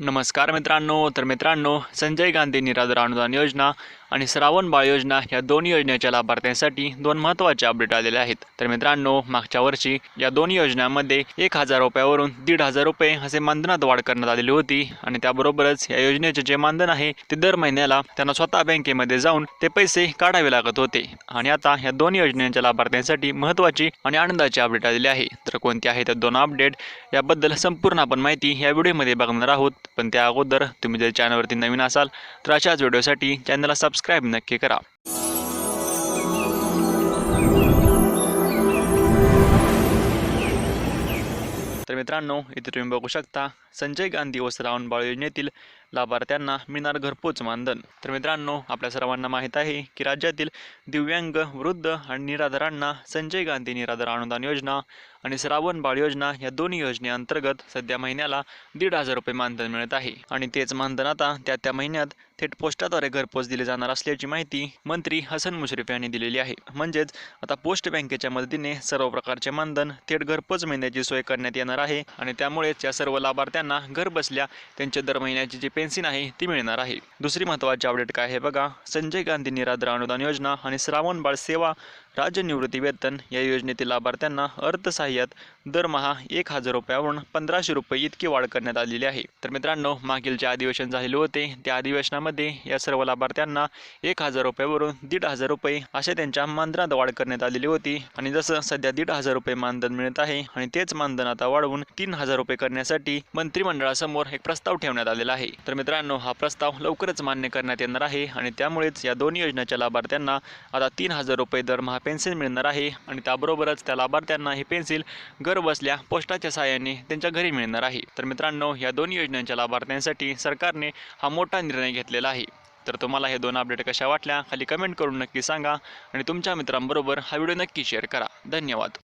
नमस्कार मित्रांनो तर मित्रांनो संजय गांधी निराधार अनुदान योजना आणि श्रावण बाळ योजना या दोन योजनेच्या लाभार्थ्यांसाठी दोन महत्त्वाचे अपडेट आलेले आहेत. तर मित्रांनो मागच्या वर्षी या दोन योजनांमध्ये एक हजार रुपयावरून दीड हजार रुपये असे मानधनात वाढ करण्यात आलेली होती आणि त्याबरोबरच या योजनेचे जे मानधन आहे ते दर महिन्याला त्यांना स्वतः बँकेमध्ये जाऊन ते पैसे काढावे लागत होते. आणि आता या दोन योजनेच्या लाभार्थ्यांसाठी महत्त्वाची आणि आनंदाची अपडेट आलेली आहे. तर कोणती आहे त्या दोन अपडेट याबद्दल संपूर्ण आपण माहिती या व्हिडिओमध्ये बघणार आहोत. पण त्या अगोदर तुम्ही जर चॅनलवरती नवीन असाल तर अशाच व्हिडिओसाठी चॅनलला सबस्क्राईब नक्की करा. तर मित्रांनो इथे तुम्ही बघू शकता संजय गांधी व राहून बाळ योजनेतील लाभार्थ्यांना मिळणार घरपोच मानधन तर मित्रांनो आपल्या सर्वांना माहीत आहे की राज्यातील दिव्यांग वृद्ध आणि निराधारांना संजय गांधी निराधार अनुदान योजना आणि श्रावण बाळ योजना या दोन्ही योजनेअंतर्गत सध्या महिन्याला दीड हजार रुपये मानधन मिळत आहे. आणि तेच मानधन आता त्या त्या महिन्यात थेट पोस्टाद्वारे घरपोच दिले जाणार असल्याची माहिती मंत्री हसन मुश्रीफ यांनी दिलेली आहे. म्हणजेच आता पोस्ट बँकेच्या मदतीने सर्व प्रकारचे मानधन थेट घरपोच मिळण्याची सोय करण्यात येणार आहे आणि त्यामुळेच या सर्व लाभार्थ्यांना घर बसल्या त्यांचे दर महिन्याची जी पेन्शन आहे ती मिळणार आहे. दुसरी महत्त्वाची अपडेट काय आहे बघा. संजय गांधी निराधार अनुदान योजना आणि श्रावण बाळ सेवा राज्य निवृत्ती वेतन या योजनेतील लाभार्थ्यांना अर्थसहाय्यात दरमहा एक हजार रुपयावरून पंधराशे रुपये इतकी वाढ करण्यात आलेली आहे. तर मित्रांनो मागील जे अधिवेशन झालेले होते त्या अधिवेशनामध्ये या सर्व लाभार्थ्यांना एक हजार रुपयावरून दीड हजार रुपये अशा त्यांच्या मानधनात वाढ करण्यात आलेली होती. आणि जसं सध्या दीड हजार रुपये मानधन मिळत आहे आणि तेच मानधन आता वाढवून तीन हजार रुपये करण्यासाठी मंत्रिमंडळासमोर एक प्रस्ताव ठेवण्यात आलेला आहे. तर मित्रांनो हा प्रस्ताव लवकरच मान्य करण्यात येणार आहे आणि त्यामुळेच या दोन्ही योजनेच्या लाभार्थ्यांना आता तीन हजार रुपये दरमहा पेन्सिल मिळणार आहे आणि त्याबरोबरच त्या लाभार्थ्यांना ही पेन्सिल गर बसल्या पोस्टाच्या सहाय्याने त्यांच्या घरी मिळणार आहे. तर मित्रांनो या दोन योजनांच्या लाभार्थ्यांसाठी सरकारने हा मोठा निर्णय घेतलेला आहे. तर तुम्हाला हे दोन अपडेट कशा वाटल्या खाली कमेंट करून नक्की सांगा आणि तुमच्या मित्रांबरोबर हा व्हिडिओ नक्की शेअर करा. धन्यवाद.